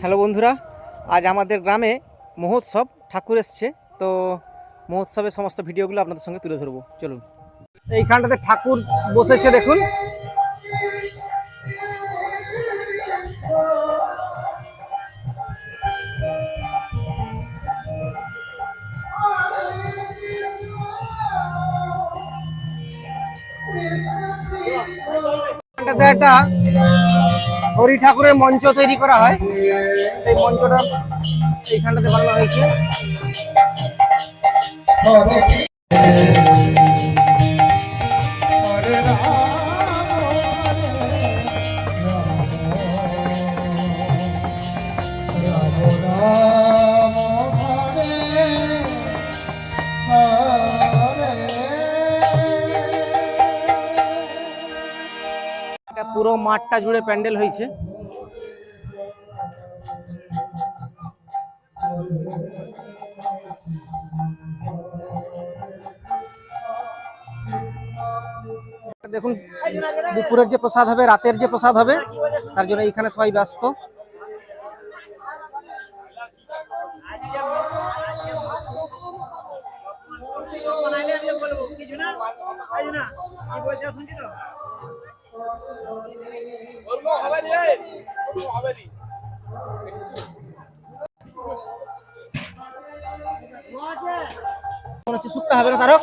Hello বন্ধুরা, আজ আমাদের গ্রামে মহোৎসব, ঠাকুর এসছে। তো মহোৎসবের সমস্ত ভিডিওগুলো আপনাদের সঙ্গে তুলে ধরবো। চলুন। এইখানটাতে ঠাকুর বসেছে, দেখুন। একটা হরি ঠাকুরের মঞ্চ তৈরি করা হয়। সেই মঞ্চটা এইখানটাতে বানানো হয়েছে। পুরো মাঠটা জুড়ে প্যান্ডেল হয়েছে। দেখুন, দুপুরের যে প্রসাদ হবে, রাতের যে প্রসাদ হবে, তার জন্য এইখানে সবাই ব্যস্ত। মনে হচ্ছে শুক্তা হবে না, তারক?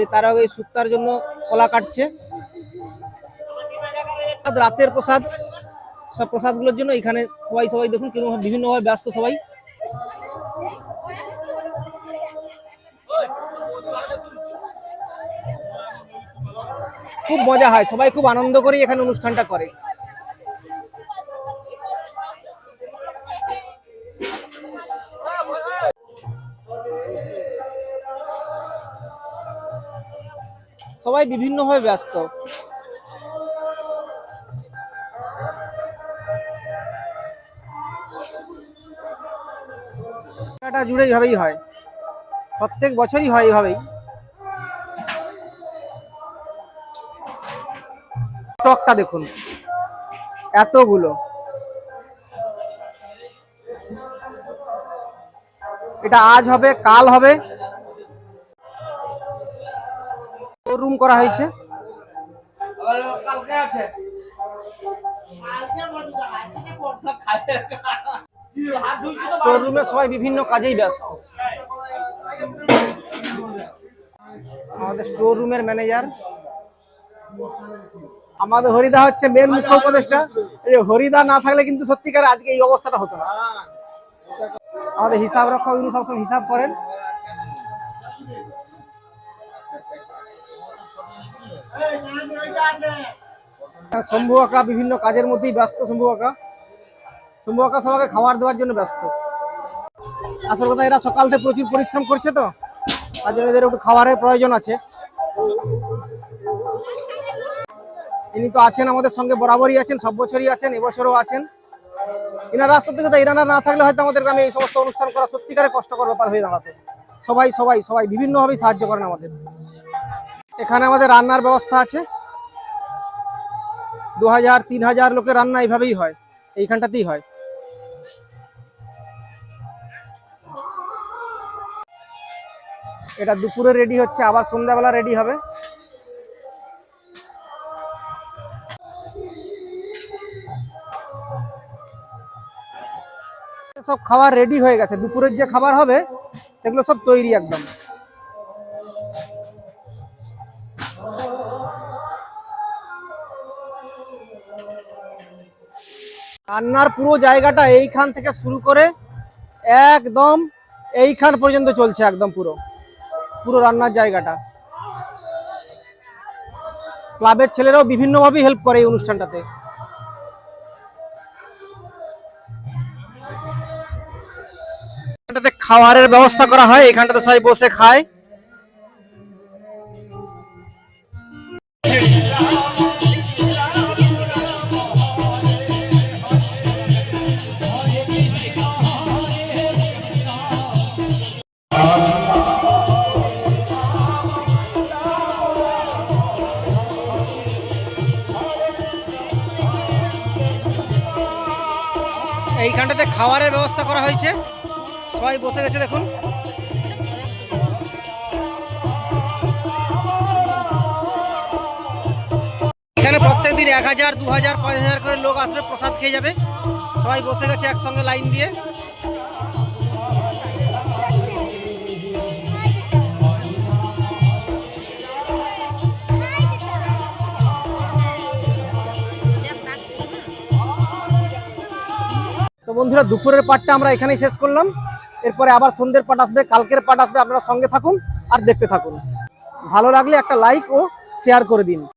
এই তারক এই শুক্তার জন্য কলা কাটছে। রাতের প্রসাদ। সব প্রসাদগুলোর জন্য এখানে সবাই সবাই দেখুন কীরকম বিভিন্নভাবে ব্যস্ত সবাই। খুব মজা হয়, সবাই খুব আনন্দ করে এখানে অনুষ্ঠানটা করে। সবাই বিভিন্নভাবে ব্যস্ত। এটা জুড়ে এইভাবেই হয়। প্রত্যেক বছরই হয় এইভাবেই। স্টকটা দেখুন। এতগুলো। এটা আজ হবে কাল হবে। রুম করা হয়েছে। স্টোর রুমে সবাই বিভিন্ন কাজেই ব্যস্ত। আমাদের স্টোর রুমের ম্যানেজার আমাদের হরিদা হচ্ছে মেন মুখ্য উপদেষ্টা। এই হরিদা না থাকলে কিন্তু সত্যিকার আজকে এই অবস্থাটা হতো না। আমাদের হিসাব রক্ষক উনি সবসময় হিসাব করেন। শম্ভু কাকা বিভিন্ন কাজের মধ্যেই ব্যস্ত শম্ভু কাকা শম্ভু কাকা সবাইকে খাবার দেওয়ার জন্য ব্যস্ত। আসল কথা এরা সকাল থেকে প্রচুর পরিশ্রম করছে তো। তার জন্য এদের একটু খাবারের প্রয়োজন আছে। ইনি তো আছেন, আমাদের সঙ্গে বরাবরই আছেন, সব বছরই আছেন, এবছরও আছেন। ইনারা সত্যি কথা, ইনারা না থাকলে হয়তো আমাদের গ্রামে এই সমস্ত অনুষ্ঠান করা সত্যিকারের কষ্টকর ব্যাপার হয়ে দাঁড়াতো। সবাই সবাই সবাই বিভিন্নভাবেই সাহায্য করেন আমাদের। এখানে আমাদের রান্নার ব্যবস্থা আছে। দু হাজার, তিন হাজার লোকের রান্না এইভাবেই হয়, এইখানটাতেই হয়। এটা দুপুরে রেডি হচ্ছে, আবার সন্ধ্যাবেলা রেডি হবে। সব খাবার রেডি হয়ে গেছে। দুপুরের যে খাবার হবে, সেগুলো সব তৈরি একদম। রান্নার পুরো জায়গাটা এইখান থেকে শুরু করে একদম এইখান পর্যন্ত চলছে একদম পুরো। পুরো রান্নার জায়গাটা। ক্লাবের ছেলেরাও বিভিন্নভাবেই হেল্প করে এই অনুষ্ঠানটাতে। খাওয়ারের ব্যবস্থা করা হয় এখানটাতে সবাই বসে খায়। এইখানটাতে খাওয়ারের ব্যবস্থা করা হয়েছে। সবাই বসে গেছে দেখুন। এখানে প্রত্যেক দিন এক হাজার, দু হাজার, পাঁচ হাজার করে লোক আসবে, প্রসাদ খেয়ে যাবে। সবাই বসে গেছে একসঙ্গে লাইন দিয়ে। তো বন্ধুরা, দুপুরের পাটটা আমরা এখানেই শেষ করলাম। এরপরে আবার সন্ধ্যের পাট আসবে, কালকের পাট আসবে, আপনারা সঙ্গে থাকুন আর দেখতে থাকুন। ভালো লাগলে একটা লাইক ও শেয়ার করে দিন।